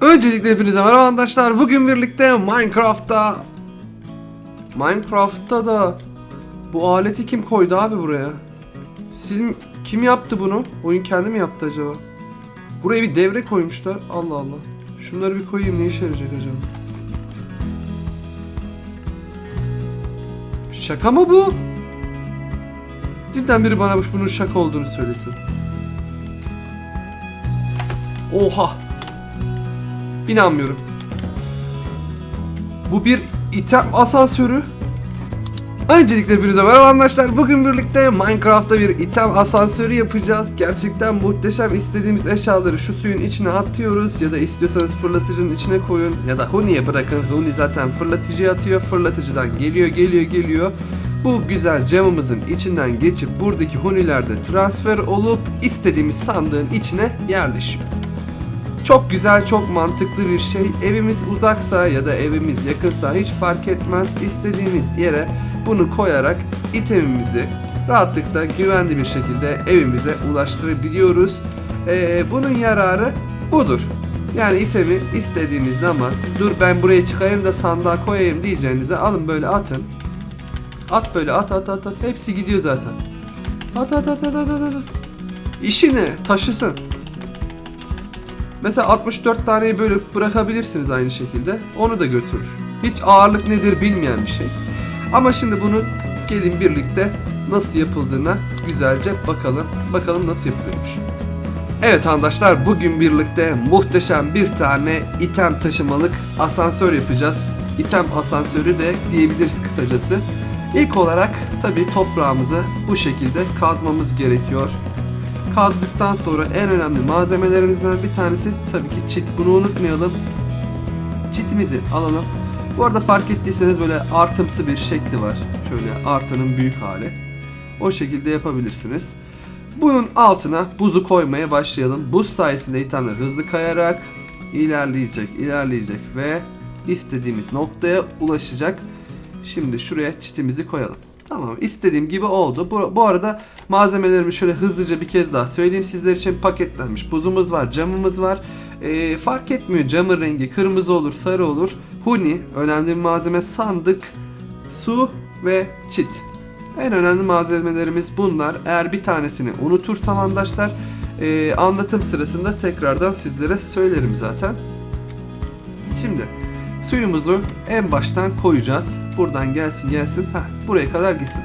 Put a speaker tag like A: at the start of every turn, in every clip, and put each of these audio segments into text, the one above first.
A: Öncelikle hepinize merhaba arkadaşlar. Bugün birlikte Minecraft'ta Minecraft'ta da bu aleti kim koydu abi buraya? Sizin kim yaptı bunu? Oyun kendi mi yaptı acaba? Buraya bir devre koymuşlar. Allah Allah. Şunları bir koyayım ne işe yarayacak acaba? Şaka mı bu? Cidden biri bana bunun şaka olduğunu söylesin. Oha. İnanmıyorum. Bu bir item asansörü. Öncelikle hepinize merhaba arkadaşlar. Bugün birlikte Minecraft'ta bir item asansörü yapacağız. Gerçekten muhteşem istediğimiz eşyaları şu suyun içine atıyoruz. Ya da istiyorsanız fırlatıcının içine koyun. Ya da Huni'ye bırakın. Huni zaten fırlatıcıya atıyor. Fırlatıcıdan geliyor geliyor geliyor. Bu güzel camımızın içinden geçip buradaki Huni'lerde transfer olup istediğimiz sandığın içine yerleşiyor. Çok güzel, çok mantıklı bir şey. Evimiz uzaksa ya da evimiz yakınsa hiç fark etmez. İstediğimiz yere bunu koyarak itemimizi rahatlıkla güvenli bir şekilde evimize ulaştırabiliyoruz. Ee, bunun yararı budur. Yani itemi istediğimiz zaman dur ben buraya çıkayım da sandığa koyayım diyeceğinize alın böyle atın. At böyle at at at at. Hepsi gidiyor zaten. At at at at at at. at. Taşısın. Mesela 64 taneyi böyle bırakabilirsiniz aynı şekilde. Onu da götürür. Hiç ağırlık nedir bilmeyen bir şey. Ama şimdi bunu gelin birlikte nasıl yapıldığına güzelce bakalım. Bakalım nasıl yapılıyormuş. Evet arkadaşlar bugün birlikte muhteşem bir tane item taşımalık asansör yapacağız. İtem asansörü de diyebiliriz kısacası. İlk olarak tabi toprağımızı bu şekilde kazmamız gerekiyor. Kazdıktan sonra en önemli malzemelerimizden bir tanesi tabii ki çit. Bunu unutmayalım. Çitimizi alalım. Bu arada fark ettiyseniz böyle artımsı bir şekli var. Şöyle artanın büyük hali. O şekilde yapabilirsiniz. Bunun altına buzu koymaya başlayalım. Buz sayesinde itemler hızlı kayarak ilerleyecek, ilerleyecek ve istediğimiz noktaya ulaşacak. Şimdi şuraya çitimizi koyalım. Tamam istediğim gibi oldu. Bu, bu arada malzemelerimi şöyle hızlıca bir kez daha söyleyeyim sizler için paketlenmiş. Buzumuz var, camımız var. Ee, fark etmiyor camın rengi kırmızı olur, sarı olur. Huni önemli bir malzeme sandık, su ve çit. En önemli malzemelerimiz bunlar. Eğer bir tanesini unutursam arkadaşlar ee, anlatım sırasında tekrardan sizlere söylerim zaten. Şimdi suyumuzu en baştan koyacağız. Buradan gelsin gelsin. Heh, buraya kadar gitsin.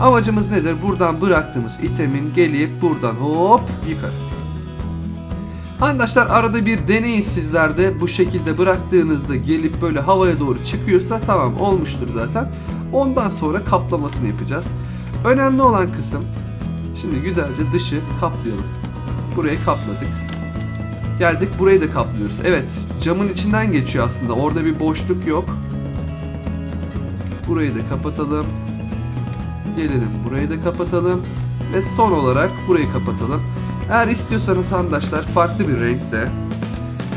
A: Amacımız nedir? Buradan bıraktığımız itemin gelip buradan hop yukarı. Arkadaşlar arada bir deneyin sizler de bu şekilde bıraktığınızda gelip böyle havaya doğru çıkıyorsa tamam olmuştur zaten. Ondan sonra kaplamasını yapacağız. Önemli olan kısım şimdi güzelce dışı kaplayalım. Burayı kapladık. Geldik burayı da kaplıyoruz. Evet camın içinden geçiyor aslında. Orada bir boşluk yok. Burayı da kapatalım. Gelelim burayı da kapatalım. Ve son olarak burayı kapatalım. Eğer istiyorsanız arkadaşlar farklı bir renkte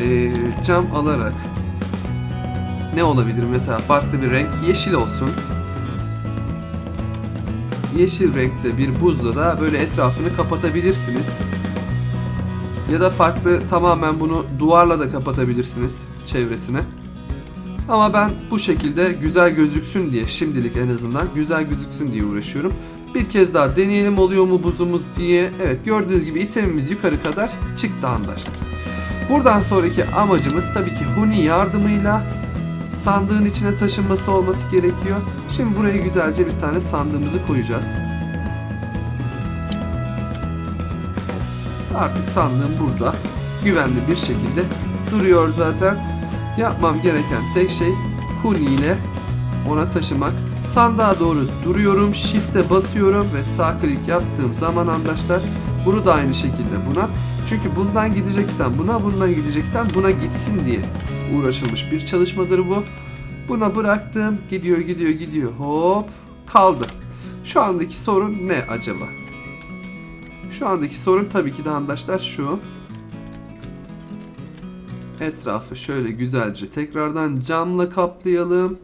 A: eee, cam alarak ne olabilir mesela farklı bir renk yeşil olsun. Yeşil renkte bir buzla da böyle etrafını kapatabilirsiniz. Ya da farklı tamamen bunu duvarla da kapatabilirsiniz çevresine. Ama ben bu şekilde güzel gözüksün diye şimdilik en azından güzel gözüksün diye uğraşıyorum. Bir kez daha deneyelim oluyor mu buzumuz diye. Evet gördüğünüz gibi itemimiz yukarı kadar çıktı arkadaşlar. Buradan sonraki amacımız tabii ki Huni yardımıyla sandığın içine taşınması olması gerekiyor. Şimdi buraya güzelce bir tane sandığımızı koyacağız. Artık sandığım burada güvenli bir şekilde duruyor zaten. Yapmam gereken tek şey Huni ile ona taşımak. Sandığa doğru duruyorum, shift'e basıyorum ve sağ klik yaptığım zaman arkadaşlar bunu da aynı şekilde buna. Çünkü bundan gidecekten buna, bundan gidecekten buna gitsin diye uğraşılmış bir çalışmadır bu. Buna bıraktım, gidiyor gidiyor gidiyor hop kaldı. Şu andaki sorun ne acaba? Şu andaki sorun tabii ki de arkadaşlar şu. Etrafı şöyle güzelce tekrardan camla kaplayalım.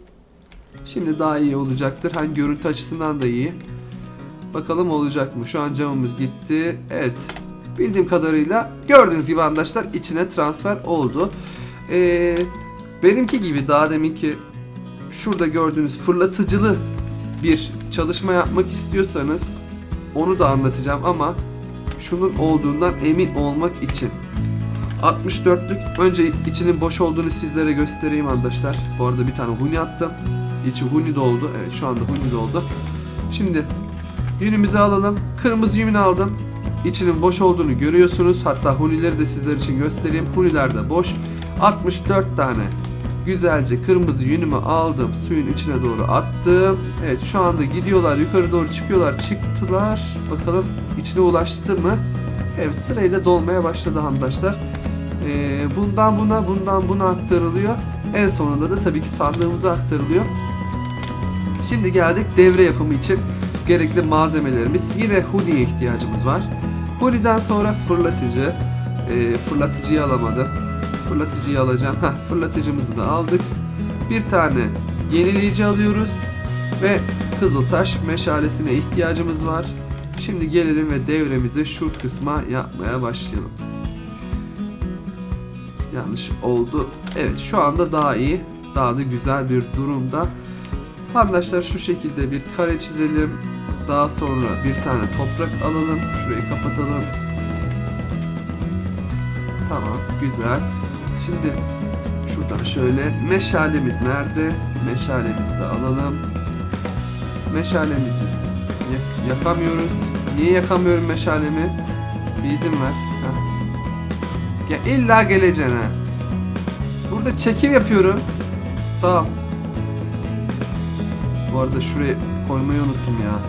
A: Şimdi daha iyi olacaktır. Hem görüntü açısından da iyi. Bakalım olacak mı? Şu an camımız gitti. Evet. Bildiğim kadarıyla gördüğünüz gibi arkadaşlar içine transfer oldu. ee, benimki gibi daha deminki şurada gördüğünüz fırlatıcılı bir çalışma yapmak istiyorsanız onu da anlatacağım ama şunun olduğundan emin olmak için 64'lük önce içinin boş olduğunu sizlere göstereyim arkadaşlar. Bu arada bir tane huni attım. İçi huni doldu. Evet şu anda huni doldu. Şimdi yünümüzü alalım. Kırmızı yünü aldım. İçinin boş olduğunu görüyorsunuz. Hatta hunileri de sizler için göstereyim. Huniler de boş. 64 tane güzelce kırmızı yünümü aldım. Suyun içine doğru attım. Evet şu anda gidiyorlar. Yukarı doğru çıkıyorlar. Çıktılar. Bakalım içine ulaştı mı? Evet sırayla dolmaya başladı arkadaşlar. Ee, bundan buna bundan buna aktarılıyor. En sonunda da tabii ki sandığımıza aktarılıyor. Şimdi geldik devre yapımı için gerekli malzemelerimiz. Yine huniye ihtiyacımız var. Huniden sonra fırlatıcı. Ee, fırlatıcıyı alamadım. Fırlatıcıyı alacağım. Heh, fırlatıcımızı da aldık. Bir tane yenileyici alıyoruz. Ve Kızıltaş meşalesine ihtiyacımız var. Şimdi gelelim ve devremizi şu kısma yapmaya başlayalım. Yanlış oldu. Evet şu anda daha iyi. Daha da güzel bir durumda. Arkadaşlar şu şekilde bir kare çizelim. Daha sonra bir tane toprak alalım. Şurayı kapatalım. Tamam güzel. Şimdi şuradan şöyle meşalemiz nerede? Meşalemizi de alalım. Meşalemizi yak- yakamıyoruz. Niye yakamıyorum meşalemi? Bir izin ver. Heh. Ya illa geleceksin ha. Burada çekim yapıyorum. Sağ ol. Bu arada şuraya koymayı unuttum ya.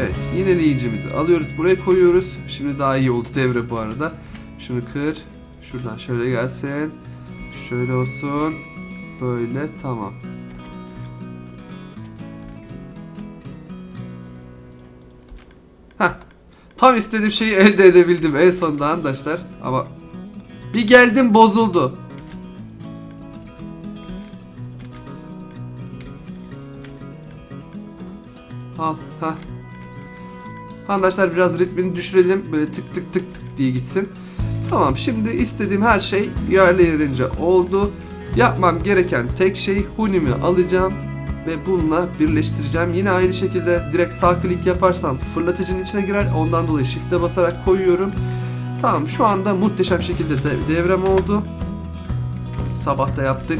A: Evet, yineleyicimizi alıyoruz. Buraya koyuyoruz. Şimdi daha iyi oldu devre bu arada. Şunu kır. Şuradan şöyle gelsin. Şöyle olsun. Böyle tamam. Heh. Tam istediğim şeyi elde edebildim en sonunda arkadaşlar. Ama bir geldim bozuldu. Al. Ha. Arkadaşlar biraz ritmini düşürelim. Böyle tık tık tık tık diye gitsin. Tamam şimdi istediğim her şey yerli yerince oldu. Yapmam gereken tek şey hunimi alacağım ve bununla birleştireceğim. Yine aynı şekilde direkt sağ klik yaparsam fırlatıcının içine girer. Ondan dolayı shift'e basarak koyuyorum. Tamam şu anda muhteşem şekilde de- devrem oldu. Sabah da yaptık.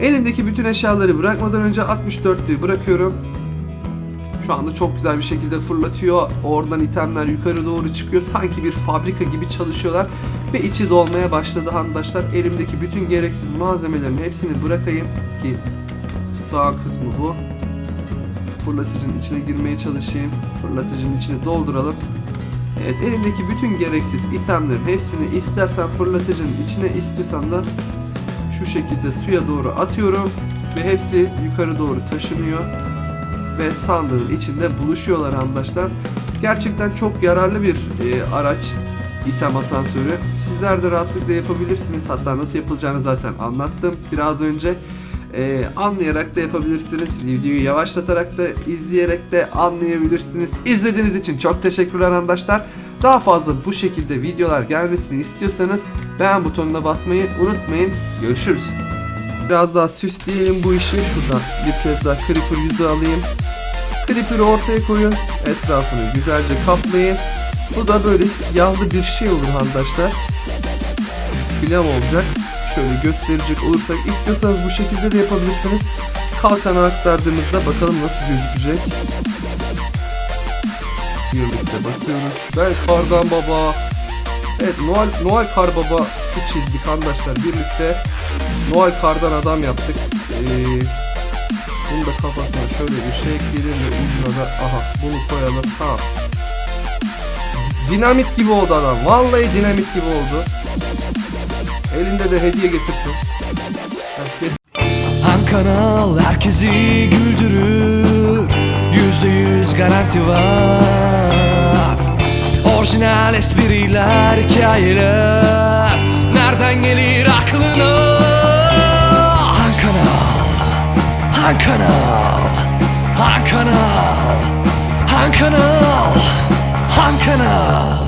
A: Elimdeki bütün eşyaları bırakmadan önce 64'lüğü bırakıyorum. Şu anda çok güzel bir şekilde fırlatıyor. Oradan itemler yukarı doğru çıkıyor. Sanki bir fabrika gibi çalışıyorlar. Ve içi dolmaya başladı arkadaşlar. Elimdeki bütün gereksiz malzemelerin hepsini bırakayım ki sağ kısmı bu. Fırlatıcının içine girmeye çalışayım. Fırlatıcının içine dolduralım. Evet elimdeki bütün gereksiz itemlerin hepsini istersen fırlatıcının içine istiyorsan da şu şekilde suya doğru atıyorum ve hepsi yukarı doğru taşınıyor ve sandığın içinde buluşuyorlar arkadaşlar. Gerçekten çok yararlı bir e, araç item asansörü. Sizler de rahatlıkla yapabilirsiniz. Hatta nasıl yapılacağını zaten anlattım biraz önce. E, anlayarak da yapabilirsiniz. Videoyu yavaşlatarak da izleyerek de anlayabilirsiniz. İzlediğiniz için çok teşekkürler arkadaşlar. Daha fazla bu şekilde videolar gelmesini istiyorsanız beğen butonuna basmayı unutmayın. Görüşürüz. Biraz daha süsleyelim bu işi. Şuradan bir kez daha creeper yüzü alayım. Creeper'ı ortaya koyun. Etrafını güzelce kaplayın. Bu da böyle siyahlı bir şey olur arkadaşlar. Pilav olacak. Şöyle gösterecek olursak istiyorsanız bu şekilde de yapabilirsiniz. Kalkana aktardığımızda bakalım nasıl gözükecek. Birlikte bakıyoruz. Ben Kardan Baba. Evet Noel, Noel Kar Baba su çizdik arkadaşlar birlikte. Noel Kardan adam yaptık. Ee, bunu da kafasına şöyle bir şey ekleyelim ve ucuna aha bunu koyalım. Tamam. Dinamit gibi oldu adam. Vallahi dinamit gibi oldu. Elinde de hediye getirsin.
B: Han kanal herkesi güldürür Yüzde yüz garanti var Orijinal espriler, hikayeler Nereden gelir aklına Han kanal Han kanal